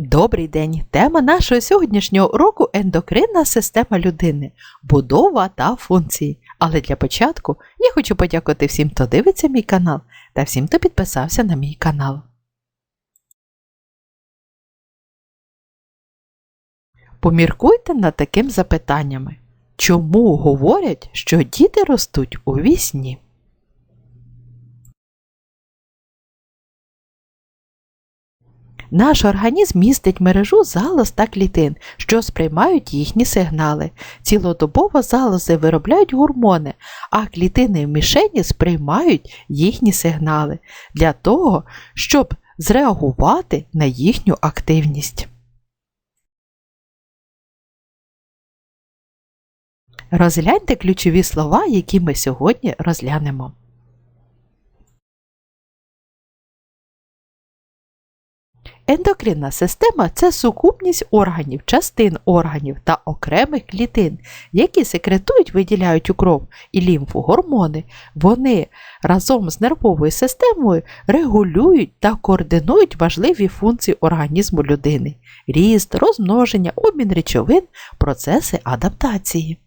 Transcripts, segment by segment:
Добрий день! Тема нашого сьогоднішнього уроку ендокринна система людини, будова та функції. Але для початку я хочу подякувати всім, хто дивиться мій канал та всім, хто підписався на мій канал. Поміркуйте над таким запитаннями. Чому говорять, що діти ростуть у вісні? Наш організм містить мережу залоз та клітин, що сприймають їхні сигнали. Цілодобово залози виробляють гормони, а клітини в мішені сприймають їхні сигнали для того, щоб зреагувати на їхню активність. Розгляньте ключові слова, які ми сьогодні розглянемо. Ендокринна система це сукупність органів, частин органів та окремих клітин, які секретують, виділяють у кров і лімфу гормони. Вони разом з нервовою системою регулюють та координують важливі функції організму людини ріст, розмноження, обмін речовин, процеси адаптації.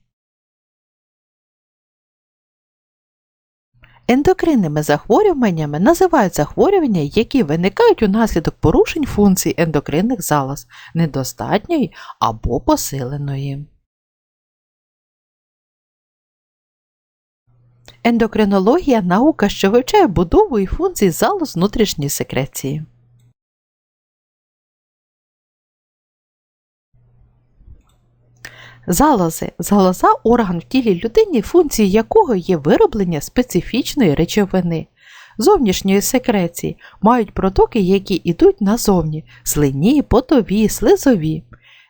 Ендокринними захворюваннями називають захворювання, які виникають унаслідок порушень функцій ендокринних залоз недостатньої або посиленої. Ендокринологія наука, що вивчає будову і функції залоз внутрішньої секреції. Залози. Залоза орган в тілі людини, функції якого є вироблення специфічної речовини. Зовнішньої секреції мають протоки, які йдуть назовні слині, потові, слизові.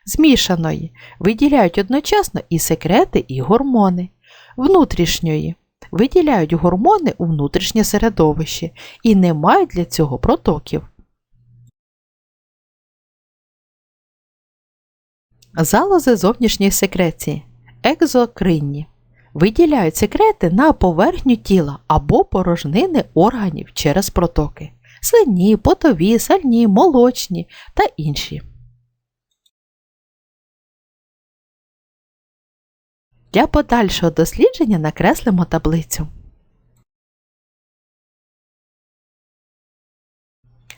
Змішаної виділяють одночасно і секрети, і гормони. Внутрішньої виділяють гормони у внутрішнє середовище і не мають для цього протоків. Залози зовнішньої секреції екзокринні. Виділяють секрети на поверхню тіла або порожнини органів через протоки слинні, потові, сальні, молочні та інші. Для подальшого дослідження накреслимо таблицю.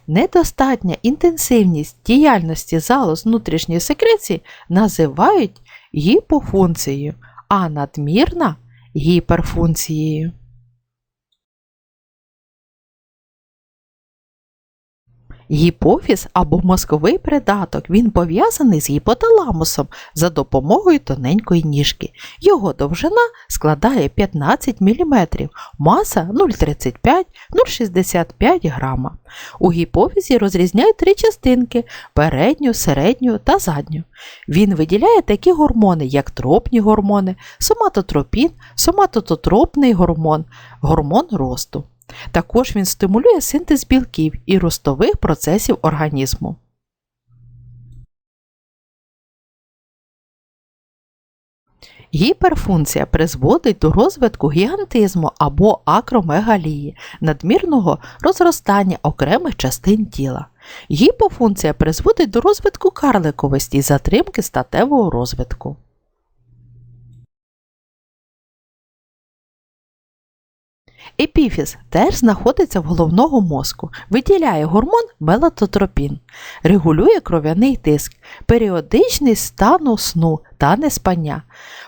Недостатня інтенсивність діяльності залоз внутрішньої секреції називають гіпофункцією, а надмірна гіперфункцією. Гіпофіз або мозковий придаток він пов'язаний з гіпоталамусом за допомогою тоненької ніжки. Його довжина складає 15 мм, маса 0,35-0,65 грама. У гіпофізі розрізняють три частинки передню, середню та задню. Він виділяє такі гормони, як тропні гормони, соматотропін, соматототропний гормон, гормон росту. Також він стимулює синтез білків і ростових процесів організму. Гіперфункція призводить до розвитку гігантизму або акромегалії, надмірного розростання окремих частин тіла. Гіпофункція призводить до розвитку карликовості і затримки статевого розвитку. Епіфіз теж знаходиться в головного мозку, виділяє гормон мелатотропін, регулює кров'яний тиск, періодичний стану сну та неспання,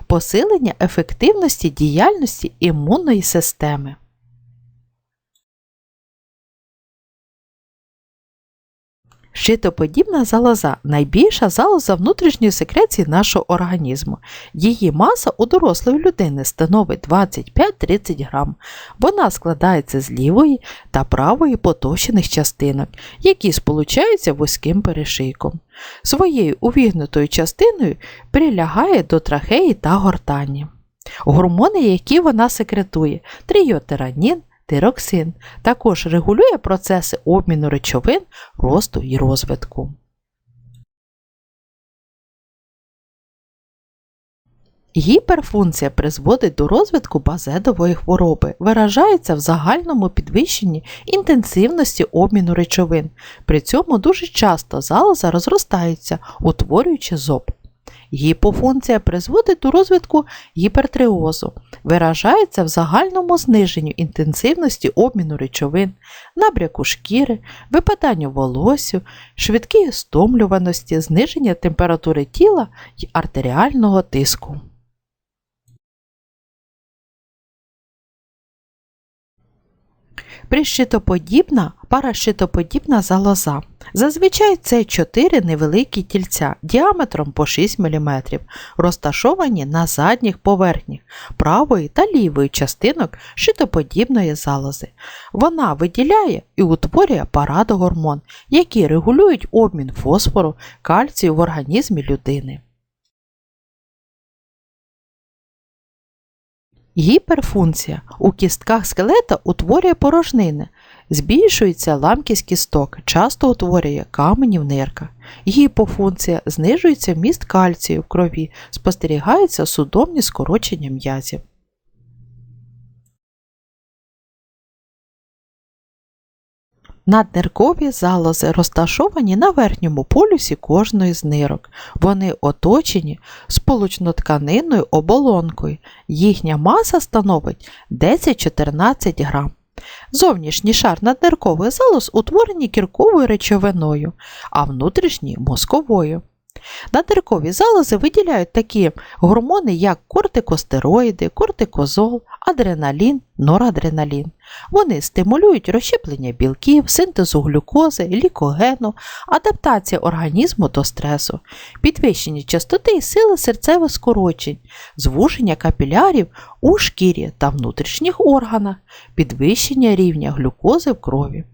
посилення ефективності діяльності імунної системи. Щитоподібна залоза найбільша залоза внутрішньої секреції нашого організму. Її маса у дорослої людини становить 25-30 грам. Вона складається з лівої та правої потовщених частинок, які сполучаються вузьким перешийком. Своєю увігнутою частиною прилягає до трахеї та гортані. Гормони, які вона секретує тріотеранін, Тироксин також регулює процеси обміну речовин, росту і розвитку. Гіперфункція призводить до розвитку базедової хвороби, виражається в загальному підвищенні інтенсивності обміну речовин. При цьому дуже часто залоза розростається, утворюючи зоб. Гіпофункція призводить до розвитку гіпертриозу, виражається в загальному зниженню інтенсивності обміну речовин, набряку шкіри, випаданню волосю, швидкій стомлюваності, зниження температури тіла й артеріального тиску. Прищитоподібна, паращитоподібна залоза. Зазвичай це 4 невеликі тільця діаметром по 6 мм, розташовані на задніх поверхнях правої та лівої частинок щитоподібної залози. Вона виділяє і утворює парадогормон, які регулюють обмін фосфору, кальцію в організмі людини. Гіперфункція у кістках скелета утворює порожнини, збільшується ламкість кісток, часто утворює камені в нирках. Гіпофункція знижується вміст кальцію в крові, спостерігаються судомні скорочення м'язів. Надниркові залози розташовані на верхньому полюсі кожної з нирок. Вони оточені сполучнотканинною оболонкою. Їхня маса становить 10-14 грам. Зовнішній шар надниркових залоз утворені кірковою речовиною, а внутрішній мозковою. Надиркові залози виділяють такі гормони, як кортикостероїди, кортикозол, адреналін, норадреналін. Вони стимулюють розщеплення білків, синтезу глюкози, лікогену, адаптація організму до стресу, підвищення частоти і сили серцевих скорочень, звуження капілярів у шкірі та внутрішніх органах, підвищення рівня глюкози в крові.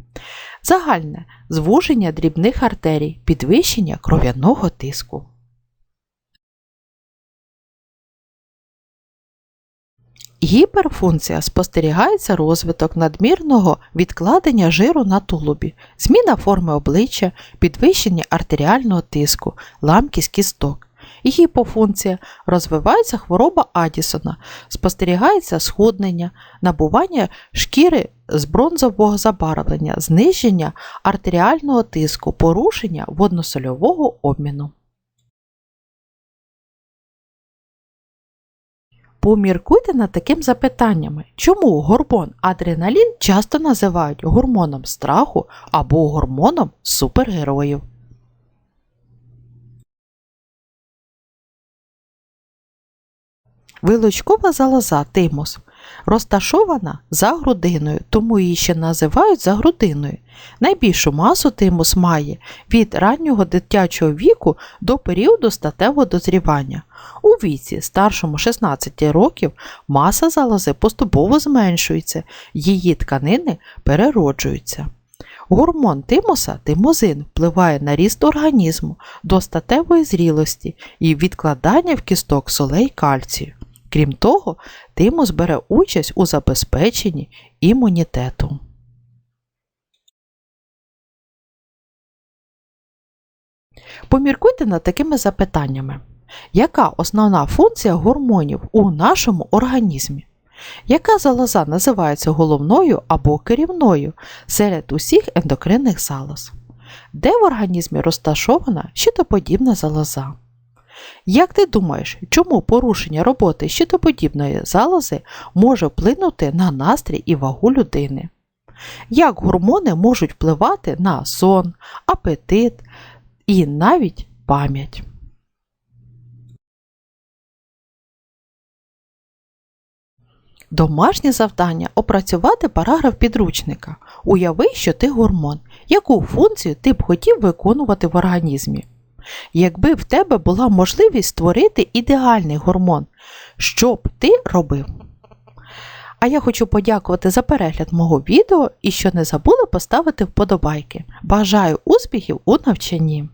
Загальне звуження дрібних артерій, підвищення кров'яного тиску. Гіперфункція спостерігається розвиток надмірного відкладення жиру на тулубі, зміна форми обличчя, підвищення артеріального тиску, ламкість кісток. Гіпофункція розвивається хвороба Адісона, спостерігається схуднення, набування шкіри з бронзового забарвлення, зниження артеріального тиску, порушення водносольового обміну. Поміркуйте над таким запитаннями, чому гормон адреналін часто називають гормоном страху або гормоном супергероїв. Вилучкова залоза тимус розташована за грудиною, тому її ще називають за грудиною. Найбільшу масу тимус має від раннього дитячого віку до періоду статевого дозрівання. Віці, старшому 16 років, маса залози поступово зменшується, її тканини перероджуються. Гормон тимуса тимозин впливає на ріст організму до статевої зрілості і відкладання в кісток солей кальцію. Крім того, тимус бере участь у забезпеченні імунітету. Поміркуйте над такими запитаннями. Яка основна функція гормонів у нашому організмі? Яка залоза називається головною або керівною серед усіх ендокринних залоз? Де в організмі розташована щитоподібна залоза? Як ти думаєш, чому порушення роботи щитоподібної залози може вплинути на настрій і вагу людини? Як гормони можуть впливати на сон, апетит і навіть пам'ять? Домашнє завдання опрацювати параграф підручника. Уяви, що ти гормон. Яку функцію ти б хотів виконувати в організмі? Якби в тебе була можливість створити ідеальний гормон, що б ти робив? А я хочу подякувати за перегляд мого відео і що не забули поставити вподобайки. Бажаю успіхів у навчанні!